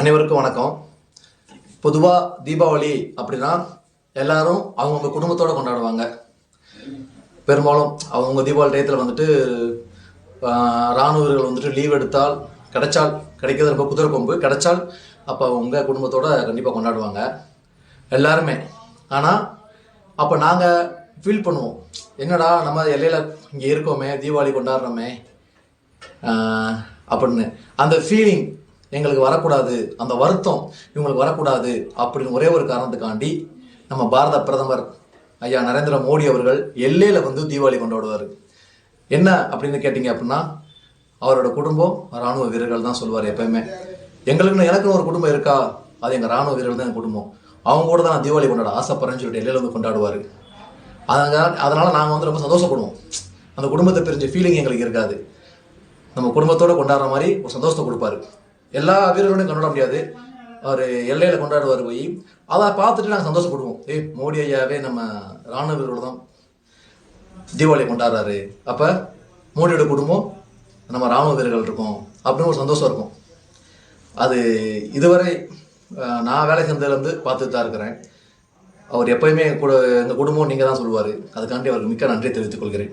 அனைவருக்கும் வணக்கம். பொதுவாக தீபாவளி அப்படின்னா எல்லாரும் அவங்கவுங்க குடும்பத்தோடு கொண்டாடுவாங்க. பெரும்பாலும் அவங்கவுங்க தீபாவளி டயத்தில் வந்துட்டு இராணுவர்கள் வந்துட்டு லீவ் எடுத்தால் கிடைச்சால் கிடைக்கிறது ரொம்ப குதிரை கொம்பு. கிடைச்சால் அப்போ அவங்க குடும்பத்தோடு கண்டிப்பாக கொண்டாடுவாங்க. எல்லாருமே. ஆனால் அப்போ நாங்கள் ஃபீல் பண்ணுவோம். என்னடா நம்ம எல்லையில் இங்கே இருக்கோமே தீபாவளி கொண்டாடுறோமே அப்படின்னு. அந்த ஃபீலிங் எங்களுக்கு வரக்கூடாது அந்த வருத்தம் இவங்களுக்கு வரக்கூடாது அப்படின்னு ஒரே ஒரு காரணத்துக்காண்டி நம்ம பாரத பிரதமர் ஐயா நரேந்திர மோடி அவர்கள் எல்லையில் வந்து தீபாவளி கொண்டாடுவார். என்ன அப்படின்னு கேட்டிங்க அப்படின்னா அவரோட குடும்பம் ராணுவ வீரர்கள் தான் சொல்லுவார் எப்பயுமே. எங்களுக்குன்னு எனக்குன்னு ஒரு குடும்பம் இருக்கா? அது எங்கள் ராணுவ வீரர்கள் தான் என் குடும்பம். அவங்க கூட தான் நான் தீபாவளி கொண்டாட ஆசைப்படுறேன்னு சொல்லிட்டு எல்லையில் வந்து கொண்டாடுவார். அதனால் அதனால் நாங்கள் வந்து ரொம்ப சந்தோஷப்படுவோம். அந்த குடும்பத்தை பிரிஞ்ச ஃபீலிங் எங்களுக்கு இருக்காது. நம்ம குடும்பத்தோடு கொண்டாடுற மாதிரி ஒரு சந்தோஷத்தை கொடுப்பாரு. எல்லா வீரர்களையும் கொண்டாட முடியாது. அவர் எல்லையில் கொண்டாடுவார் போய். அதை பார்த்துட்டு நாங்கள் சந்தோஷப்படுவோம். ஏய் மோடி ஐயாவே நம்ம ராணுவ வீரரோட தான். தீபாவளி கொண்டாடுறாரு. அப்போ மோடியோட குடும்பம் நம்ம ராணுவ வீரர்கள் இருக்கோம். அப்படின்னு ஒரு சந்தோஷம் இருக்கும். அது இதுவரை நான் வேலை செஞ்சதுலேருந்து பார்த்துட்டு தான் இருக்கிறேன். அவர் எப்பயுமே கூட எங்கள் குடும்பம் நீங்கள் தான் சொல்லுவார். அதுக்காண்டி அவருக்கு மிக்க நன்றி தெரிவித்துக் கொள்கிறேன்.